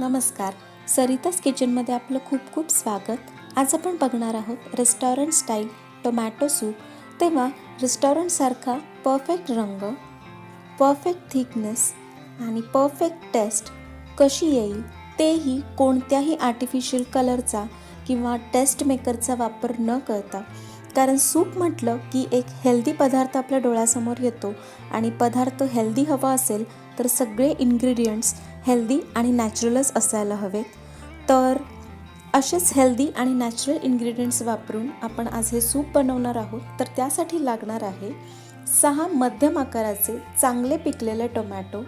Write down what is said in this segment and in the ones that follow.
नमस्कार. सरिताज किचनमध्ये आपलं खूप खूप स्वागत. आज आपण बघणार आहोत रेस्टॉरंट स्टाईल टोमॅटो सूप तेव्हा रेस्टॉरंटसारखा परफेक्ट रंग परफेक्ट थिकनेस आणि परफेक्ट टेस्ट कशी येईल तेही कोणत्याही आर्टिफिशियल कलरचा किंवा टेस्ट मेकरचा वापर न करता. कारण सूप म्हटलं की एक हेल्दी पदार्थ आपल्या डोळ्यासमोर येतो आणि पदार्थ हेल्दी हवा असेल तर सगळे इन्ग्रेडियंट्स हेल्दी आणि नॅचरलच असायला हवेत तर असेच हेल्दी आणि नॅचरल इन्ग्रेडियंट्स वापरून आपण आज हे सूप बनवणार आहोत. तर त्यासाठी लागणार आहे सहा मध्यम आकाराचे चांगले पिकलेले टोमॅटो.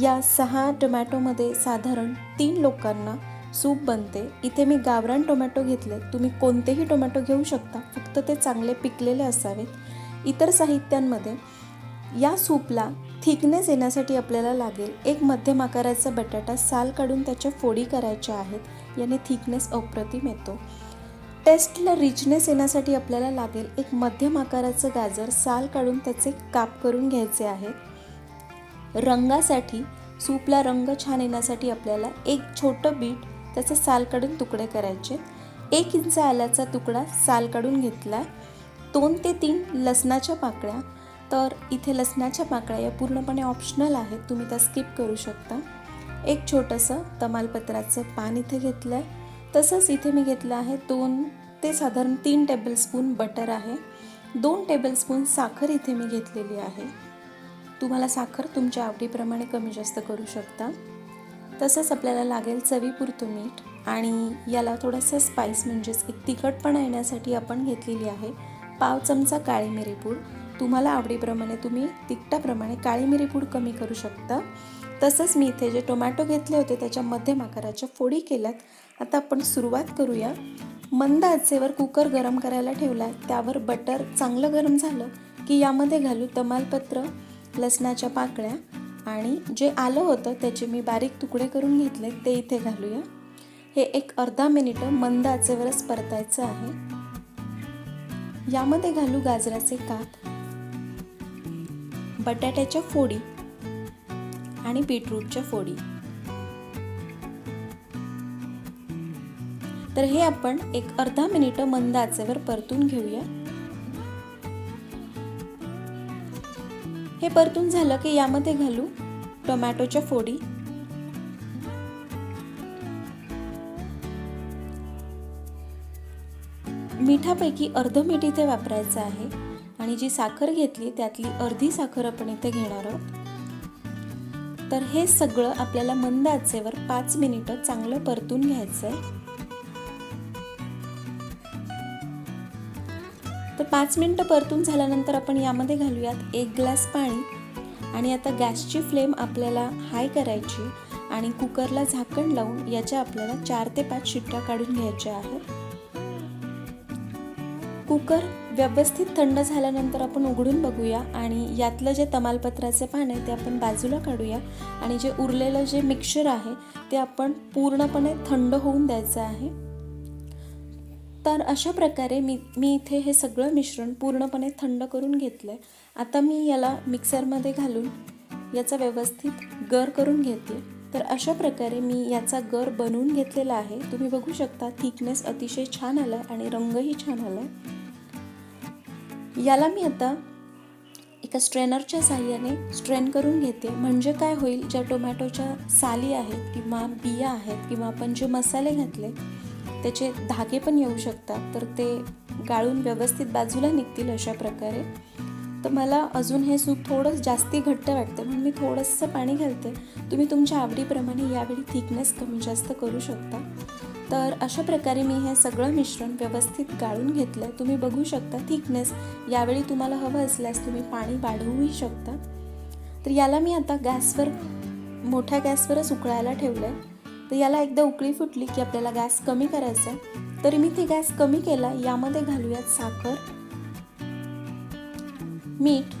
या सहा टोमॅटोमध्ये साधारण तीन लोकांना सूप बनते. इथे मी गावरान टोमॅटो घेतले. तुम्ही कोणतेही टोमॅटो घेऊ शकता. फक्त ते चांगले पिकलेले असावेत. इतर साहित्यांमध्ये या सूपला थिकनेस येण्यासाठी आपल्याला लागेल. एक मध्यम आकाराचा बटाटा साल काढून त्याच्या फोडी करायच्या आहेत. याने थिकनेस अप्रतिम येतो. टेस्टला रिचनेस येण्यासाठी आपल्याला लागेल एक मध्यम आकाराचं गाजर साल काढून त्याचे काप करून घ्यायचे आहेत रंगासाठी सूपला रंग छान येण्यासाठी आपल्याला एक छोटं बीट त्याचे साल काढून तुकडे करायचे. एक इंच आल्याचा तुकडा साल काढून घेतला. दोन ते तीन लसणाच्या पाकळ्या तर इथे लसणाच्या पाकळ्या या पूर्णपणे ऑप्शनल आहेत. तुम्ही त्या स्किप करू शकता. एक छोटंसं तमालपत्राचं पान इथे घेतलं आहे तसंच इथे मी घेतलं आहे दोन ते साधारण तीन टेबलस्पून बटर आहे. दोन टेबलस्पून साखर इथे मी घेतलेली आहे. तुम्हाला साखर तुमच्या आवडीप्रमाणे कमी जास्त करू शकता. तसंच आपल्याला लागेल चवीपुरतं मीठ आणि याला थोडंसं स्पाईस म्हणजेच एक तिखटपणा येण्यासाठी आपण घेतलेली आहे. पाव चमचा काळी मिरीपूर तुम्हाला आवडीप्रमाणे तुम्ही तिखटाप्रमाणे काळी मिरी पूड कमी करू शकता. तसंच मी इथे जे टोमॅटो घेतले होते त्याच्या मध्यम आकाराच्या फोडी केल्यात. आता आपण सुरुवात करूया. मंद आचेवर कुकर गरम करायला ठेवला. आहे त्यावर बटर चांगलं गरम झालं की यामध्ये घालू तमालपत्र लसणाच्या पाकळ्या आणि जे आलं होतं त्याचे मी बारीक तुकडे करून घेतले ते इथे घालूया. हे एक अर्धा मिनिटं मंद आचेवरच परतायचं आहे. यामध्ये घालू गाजराचे काप बटाट्याच्या फोडी आणि बीटरूटच्या फोडी. तर हे आपण एक अर्धा मिनिटं मंद आचेवर परतून घेऊया. हे परतून झालं की यामध्ये घालू टोमॅटोच्या फोडी. मिठापैकी अर्ध मीठ इथे वापरायचं आहे. आणि जी साखर घेतली त्यातली अर्धी साखर आपण इथे घेणार आहोत. तर हे सगळं आपल्याला मंद आचेवर पाच मिनिटं चांगलं परतून घ्यायचं आहे तर पाच मिनटं परतून झाल्यानंतर आपण यामध्ये घालूयात एक ग्लास पाणी. आणि आता गॅसची फ्लेम आपल्याला हाय करायची आणि कुकरला झाकण लावून याच्या आपल्याला चार ते पाच शिट्ट्या काढून घ्यायच्या आहेत. कुकर व्यवस्थित थंड झाल्यानंतर आपण उघडून बघूया आणि यातलं जे तमालपत्राचे पान आहे ते आपण बाजूला काढूया. आणि जे उरलेलं जे मिक्सचर आहे ते आपण पूर्णपणे थंड होऊन द्यायचं आहे. तर अशा प्रकारे मी मी इथे हे सगळं मिश्रण पूर्णपणे थंड करून घेतलं आहे आता मी याला मिक्सरमध्ये घालून याचा व्यवस्थित गर करून घेते. तर अशा प्रकारे मी याचा गर बनवून घेतलेला आहे. तुम्ही बघू शकता थिकनेस अतिशय छान आला आहे आणि रंगही छान आला आहे याला मी आता एका स्ट्रेनरच्या साह्याने स्ट्रेन करून घेते. म्हणजे काय होईल ज्या टोमॅटोच्या साली आहेत किंवा बिया आहेत किंवा आपण जे मसाले घातले त्याचे धागे पण येऊ शकतात. तर ते गाळून व्यवस्थित बाजूला निघतील अशा प्रकारे. तर मला अजून हे सूप थोडं जास्ती घट्ट वाटतं म्हणून मी थोडंसं पाणी घालते. तुम्ही तुमच्या आवडीप्रमाणे यावेळी थिकनेस कमी जास्त करू शकता. तर अशा प्रकारे मी हे सगळं मिश्रण व्यवस्थित गाळून घेतलं आहे तुम्ही बघू शकता थिकनेस यावेळी तुम्हाला हवं असल्यास तुम्ही पाणी वाढवूही शकता. तर याला मी आता गॅसवर मोठ्या गॅसवरच उकळायला ठेवलं आहे तर याला एकदा उकळी फुटली की आपल्याला गॅस कमी करायचा आहे तरी मी ते गॅस कमी केला यामध्ये घालूयात साखर. मीठ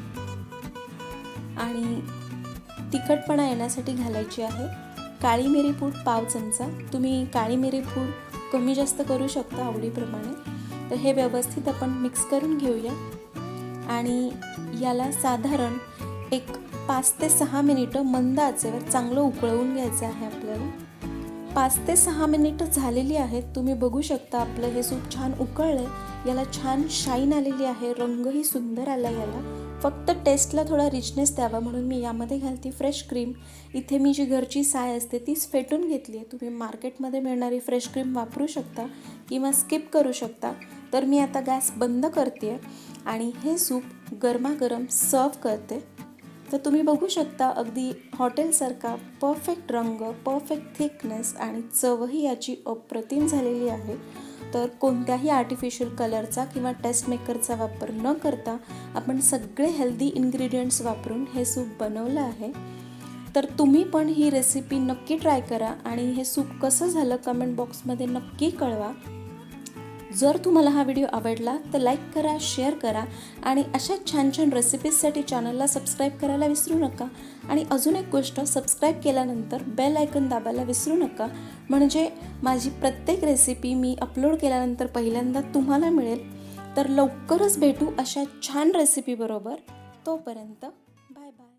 आणि तिखटपणा येण्यासाठी घालायची आहे. काळी मिरी पूड पाव चमचा. तुम्ही काळी मिरी पूड कमी जास्त करू शकता आवडीप्रमाणे. तर हे व्यवस्थित आपण मिक्स करून घेऊया. आणि याला साधारण एक पाच ते सहा मिनिटं मंद आचेवर चांगलं उकळवून घ्यायचं आहे आपल्याला. पाच ते सहा मिनिटं झालेली आहेत. तुम्ही बघू शकता आपलं हे सूप छान उकळलं आहे याला छान शाईन आलेली आहे. रंगही सुंदर आला याला. फक्त टेस्टला थोडा रिचनेस द्यावा म्हणून मी यामध्ये घालते फ्रेश क्रीम इथे मी जी घरची साय असते तीच फेटून घेतली आहे. तुम्ही मार्केटमध्ये मिळणारी फ्रेश क्रीम वापरू शकता किंवा स्किप करू शकता. तर मी आता गॅस बंद करते आणि हे सूप गरमागरम सर्व करते. तर तुम्ही बघू शकता अगदी हॉटेलसारखा परफेक्ट रंग परफेक्ट थिकनेस आणि चवही याची अप्रतिम झालेली आहे. तर कोणत्याही आर्टिफिशियल कलरचा किंवा टेस्ट मेकरचा वापर न करता आपण सगळे हेल्दी इन्ग्रेडियंट्स वापरून हे सूप बनवलं आहे. तर तुम्ही पण ही रेसिपी नक्की ट्राय करा आणि हे सूप कसं झालं कमेंट बॉक्समध्ये नक्की कळवा. जर तुम्हाला हा व्हिडिओ आवडला तर लाईक करा शेअर करा आणि अशा छान छान रेसिपीजसाठी चॅनलला सबस्क्राईब करायला विसरू नका. आणि अजून एक गोष्ट सबस्क्राईब केल्यानंतर बेल आयकन दाबायला विसरू नका. म्हणजे माझी प्रत्येक रेसिपी मी अपलोड केल्यानंतर पहिल्यांदा तुम्हाला मिळेल. तर लवकरच भेटू अशा छान रेसिपीबरोबर तोपर्यंत बाय बाय